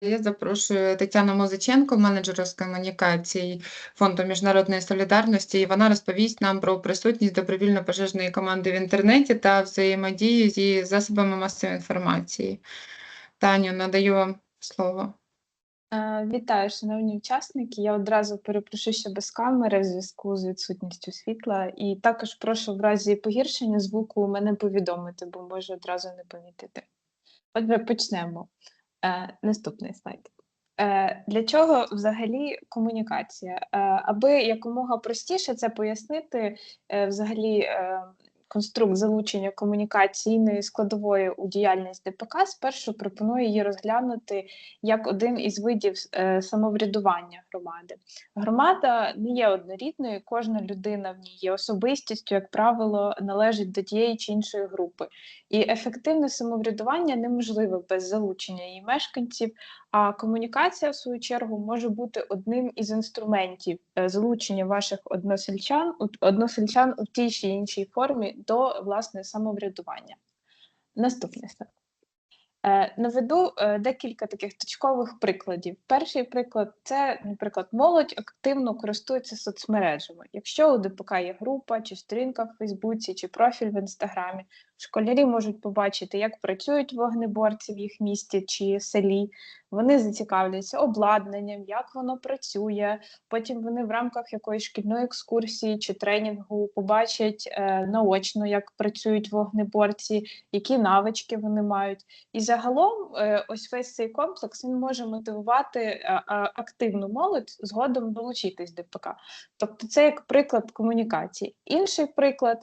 Я запрошую Тетяну Музиченко, менеджера з комунікацій Фонду міжнародної солідарності, і вона розповість нам про присутність добровільно-пожежної команди в інтернеті та взаємодію зі засобами масової інформації. Таню, надаю вам слово. Е, Вітаю, шановні учасники. Я одразу перепрошую, що без камери в зв'язку з відсутністю світла. І також прошу в разі погіршення звуку мене повідомити, бо можу одразу не помітити. Отже, почнемо. Е, Наступний слайд. Е, Для чого взагалі комунікація? Е, Аби якомога простіше це пояснити, е, взагалі конструкт залучення комунікаційної складової у діяльність ДПК, спершу пропоную її розглянути як один із видів е, самоврядування громади. Громада не є однорідною, кожна людина в ній є особистістю, як правило, належить до тієї чи іншої групи. І ефективне самоврядування неможливе без залучення її мешканців, а комунікація, в свою чергу, може бути одним із інструментів е, залучення ваших односельчан, односельчан у тій чи іншій формі до власне самоврядування. Наступний слайд. Е, Наведу е, декілька таких точкових прикладів. Перший приклад це, наприклад, молодь активно користується соцмережами. Якщо у ДПК є група, чи сторінка в Фейсбуці, чи профіль в Інстаграмі, школярі можуть побачити, як працюють вогнеборці в їх місті чи селі. Вони зацікавляться обладнанням, як воно працює. Потім вони в рамках якоїсь шкільної екскурсії чи тренінгу побачать е, наочно, як працюють вогнеборці, які навички вони мають. І загалом, е, ось весь цей комплекс він може мотивувати е, е, активну молодь згодом долучитись до ДПК. Тобто, це як приклад комунікації. Інший приклад.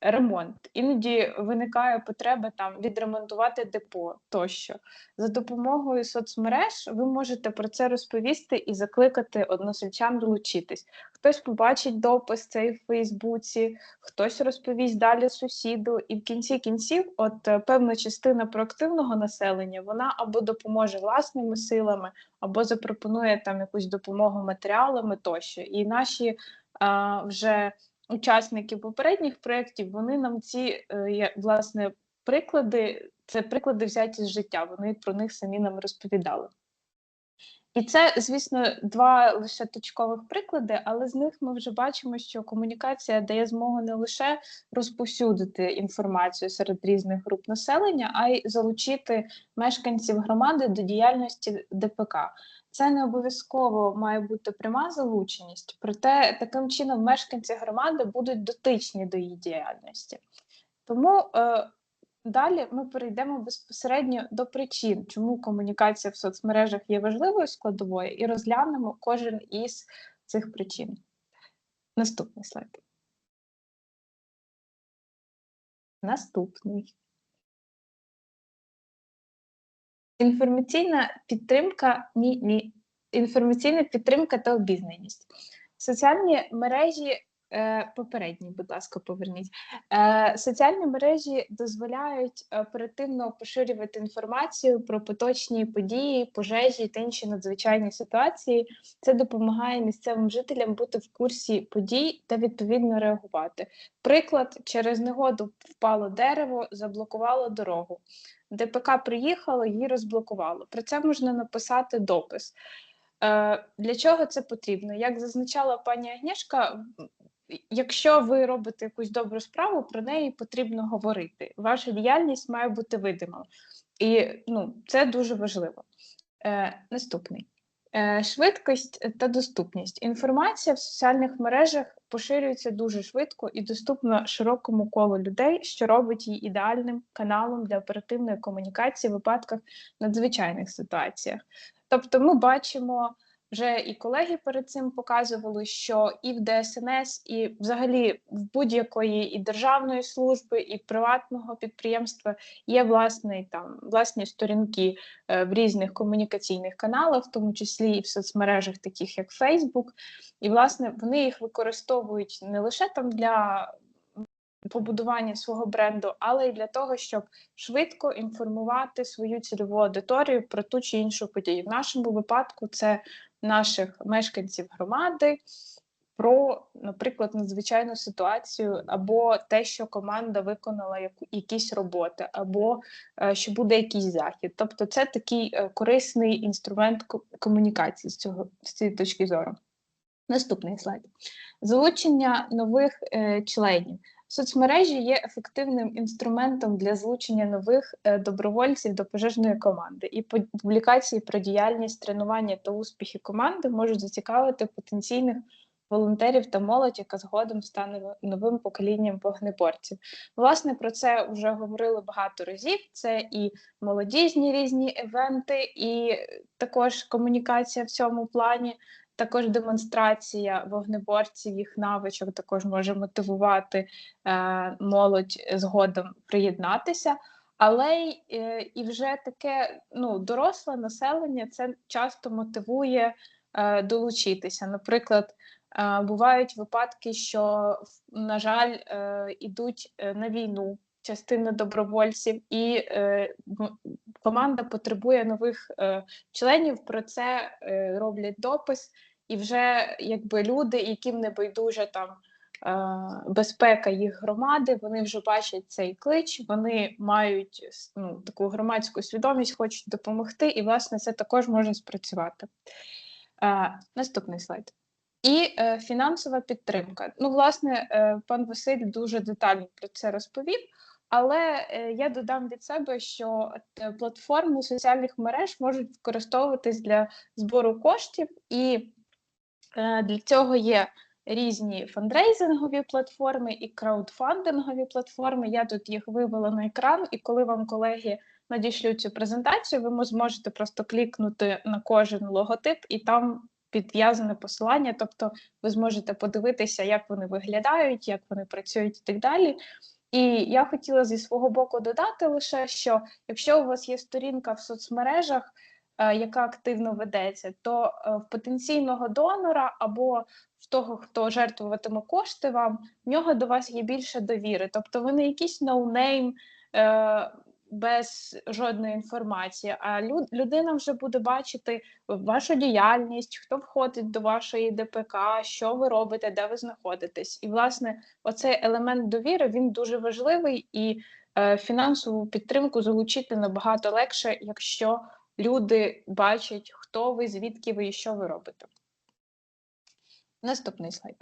Ремонт іноді виникає потреба там відремонтувати депо тощо. За допомогою соцмереж ви можете про це розповісти і закликати односельчан долучитись. Хтось побачить допис цей в Фейсбуці, хтось розповість далі сусіду, і в кінці кінців, от е, певна частина проактивного населення, вона або допоможе власними силами, або запропонує там якусь допомогу матеріалами тощо. І наші а, вже учасники попередніх проєктів, вони нам ці е, власне приклади, це приклади взяті з життя. Вони про них самі нам розповідали. І це, звісно, два лише точкових приклади, але з них ми вже бачимо, що комунікація дає змогу не лише розповсюдити інформацію серед різних груп населення, а й залучити мешканців громади до діяльності ДПК. Це не обов'язково має бути пряма залученість, проте таким чином мешканці громади будуть дотичні до її діяльності. Тому е, Далі ми перейдемо безпосередньо до причин, чому комунікація в соцмережах є важливою складовою, і розглянемо кожен із цих причин. Наступний слайд. Наступний. Інформаційна підтримка ні, ні. Інформаційна підтримка та обізнаність. Соціальні мережі Е, Попередній, будь ласка, поверніть. Е, Соціальні мережі дозволяють оперативно поширювати інформацію про поточні події, пожежі та інші надзвичайні ситуації. Це допомагає місцевим жителям бути в курсі подій та відповідно реагувати. Приклад, через негоду впало дерево, заблокувало дорогу. ДПК приїхало, її розблокувало. Про це можна написати допис. Е, Для чого це потрібно? Як зазначала пані Агнєшка, якщо ви робите якусь добру справу, про неї потрібно говорити. Ваша діяльність має бути видима. І ну, це дуже важливо. Е, Наступний. Е, Швидкість та доступність. Інформація в соціальних мережах поширюється дуже швидко і доступна широкому колу людей, що робить її ідеальним каналом для оперативної комунікації в випадках надзвичайних ситуаціях. Тобто, ми бачимо вже і колеги перед цим показували, що і в ДСНС, і взагалі в будь-якої і державної служби, і приватного підприємства є власний там власні сторінки е, в різних комунікаційних каналах, в тому числі і в соцмережах, таких як Facebook. І власне вони їх використовують не лише там для побудування свого бренду, але й для того, щоб швидко інформувати свою цільову аудиторію про ту чи іншу подію. В нашому випадку це наших мешканців громади. про, наприклад, надзвичайну ситуацію, або те, що команда виконала якісь роботи, або е, що буде якийсь захід. Тобто, це такий е, корисний інструмент комунікації з цього з цієї точки зору. Наступний слайд. Залучення нових е, членів. Соцмережі є ефективним інструментом для залучення нових е, добровольців до пожежної команди, і пу- публікації про діяльність, тренування та успіхи команди можуть зацікавити потенційних волонтерів та молодь, яка згодом стане новим поколінням вогнеборців. Власне, про це вже говорили багато разів. Це і молодіжні різні івенти, і також комунікація в цьому плані. Також демонстрація вогнеборців, їх навичок також може мотивувати е, молодь згодом приєднатися. Але е, і вже таке ну, доросле населення це часто мотивує е, долучитися. Наприклад, е, бувають випадки, що, на жаль, е, ідуть е, на війну частина добровольців, і е, команда потребує нових е, членів. Про це е, роблять допис, і вже якби люди, яким не байдуже там. е, Безпека їх громади, вони вже бачать цей клич, вони мають ну, таку громадську свідомість, хочуть допомогти, і власне це також може спрацювати. Е, наступний слайд. І е, фінансова підтримка. Ну, власне, е, пан Василь дуже детально про це розповів. Але е, я додам від себе, що платформи соціальних мереж можуть використовуватись для збору коштів, і для цього є різні фандрейзингові платформи і краудфандингові платформи. Я тут їх вивела на екран, і коли вам колеги надішлють цю презентацію, ви зможете просто клікнути на кожен логотип, і там підв'язане посилання. Тобто ви зможете подивитися, як вони виглядають, як вони працюють і так далі. І я хотіла зі свого боку додати лише, що якщо у вас є сторінка в соцмережах, е, яка активно ведеться, то е, в потенційного донора або в того, хто жертвуватиме кошти вам, в нього до вас є більше довіри. Тобто ви не якийсь ноунейм е, без жодної інформації, а люд, людина вже буде бачити вашу діяльність, хто входить до вашої ДПК, що ви робите, де ви знаходитесь. І, власне, оцей елемент довіри він дуже важливий і е, фінансову підтримку залучити набагато легше, якщо люди бачать, хто ви, звідки ви і що ви робите. Наступний слайд.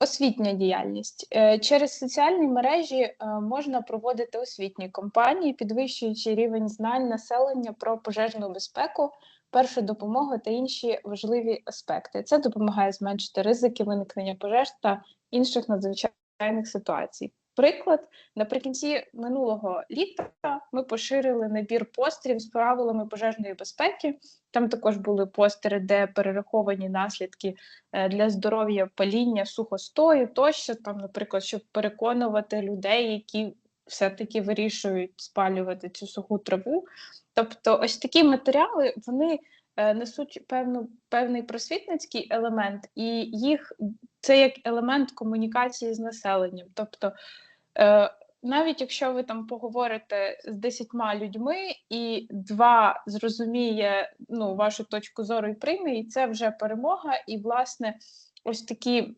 Освітня діяльність Е, через соціальні мережі е, можна проводити освітні кампанії, підвищуючи рівень знань населення про пожежну безпеку, першу допомогу та інші важливі аспекти. Це допомагає зменшити ризики виникнення пожеж та інших надзвичайних ситуацій. Приклад, наприкінці минулого літа ми поширили набір постерів з правилами пожежної безпеки. Там також були постери, де перераховані наслідки е, для здоров'я паління, сухостою тощо, там, наприклад, щоб переконувати людей, які все-таки вирішують спалювати цю суху траву. Тобто, ось такі матеріали вони е, несуть певну, певний просвітницький елемент, і їх це як елемент комунікації з населенням. Тобто, навіть якщо ви там поговорите з десятьма людьми, і два зрозуміє ну, вашу точку зору і прийме, і це вже перемога. І, власне, ось такі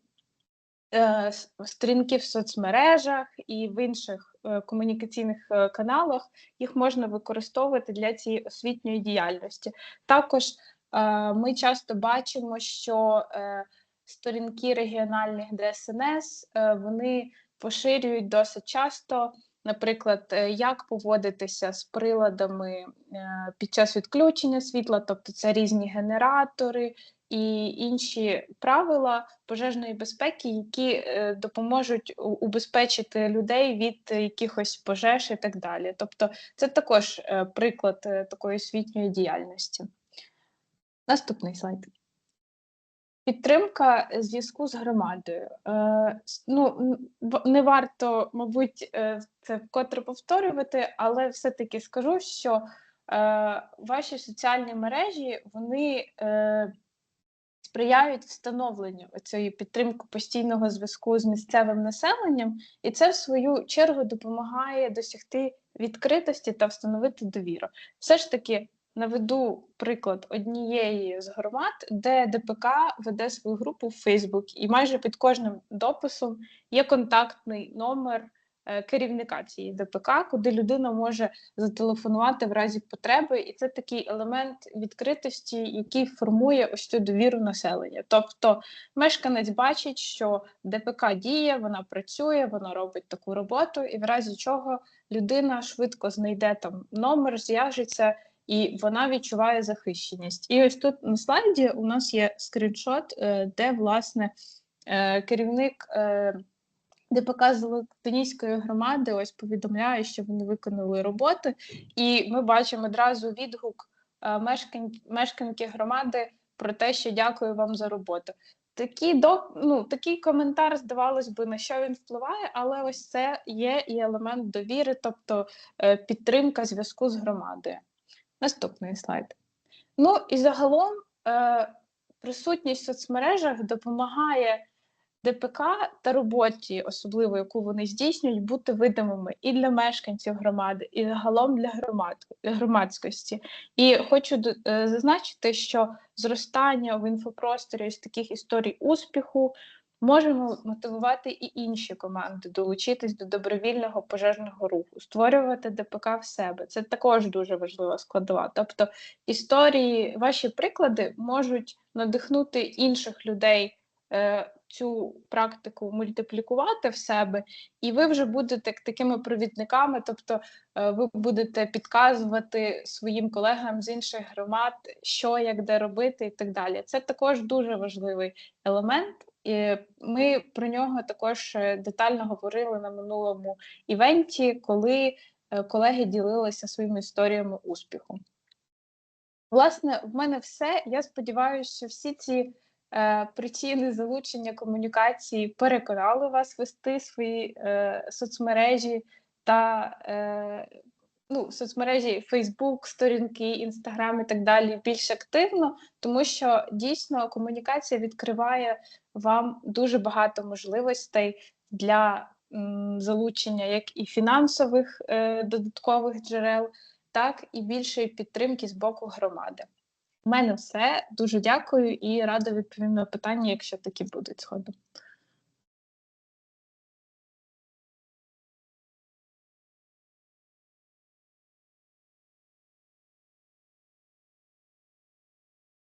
е, сторінки в соцмережах і в інших е, комунікаційних е, каналах їх можна використовувати для цієї освітньої діяльності. Також е, ми часто бачимо, що е, сторінки регіональних ДСНС е, вони поширюють досить часто. Наприклад, е, як поводитися з приладами е, під час відключення світла, тобто це різні генератори і інші правила пожежної безпеки, які е, допоможуть убезпечити людей від якихось пожеж і так далі. Тобто, це також приклад такої освітньої діяльності. Наступний слайд. Підтримка зв'язку з громадою. Е, ну, не варто, мабуть, е, це вкотре повторювати, але все-таки скажу, що е, ваші соціальні мережі вони е, сприяють встановленню цієї підтримки постійного зв'язку з місцевим населенням, і це, в свою чергу, допомагає досягти відкритості та встановити довіру. Все ж таки, наведу приклад однієї з громад, де ДПК веде свою групу в Facebook, і майже під кожним дописом є контактний номер е, керівника цієї ДПК, куди людина може зателефонувати в разі потреби, і це такий елемент відкритості, який формує ось цю довіру населення. Тобто мешканець бачить, що ДПК діє, вона працює, вона робить таку роботу, і в разі чого людина швидко знайде там номер, зв'яжеться. І вона відчуває захищеність. І ось тут на слайді у нас є скріншот, е, де власне е, керівник е, ДПК Золотоніської громади ось повідомляє, що вони виконали роботи, і ми бачимо одразу відгук мешканки громади про те, що дякую вам за роботу. Такі до ну такий коментар, здавалось би, на що він впливає, але ось це є і елемент довіри, тобто підтримка зв'язку з громадою. Наступний слайд. Ну і загалом е, присутність в соцмережах допомагає ДПК та роботі, особливо яку вони здійснюють, бути видимими і для мешканців громади, і загалом для громад, громадськості. І хочу е, зазначити, що зростання в інфопросторі з таких історій успіху можемо мотивувати і інші команди долучитись до добровільного пожежного руху, створювати ДПК в себе. Це також дуже важлива складова. Тобто історії, ваші приклади можуть надихнути інших людей. Е, цю практику мультиплікувати в себе, і ви вже будете такими провідниками, тобто е, ви будете підказувати своїм колегам з інших громад, що як де робити, і так далі. Це також дуже важливий елемент. І Ми про нього також е, детально говорили на минулому івенті, коли е, колеги ділилися своїми історіями успіху. Власне, в мене все. Я сподіваюся, що всі ці е, причини залучення комунікації переконали вас вести свої е, соцмережі та е, ну, соцмережі Facebook, сторінки, Instagram і так далі більш активно, тому що дійсно комунікація відкриває вам дуже багато можливостей для м, залучення як і фінансових е, додаткових джерел, так і більшої підтримки з боку громади. У мене все. Дуже дякую і рада відповім на питання, якщо такі будуть згодом.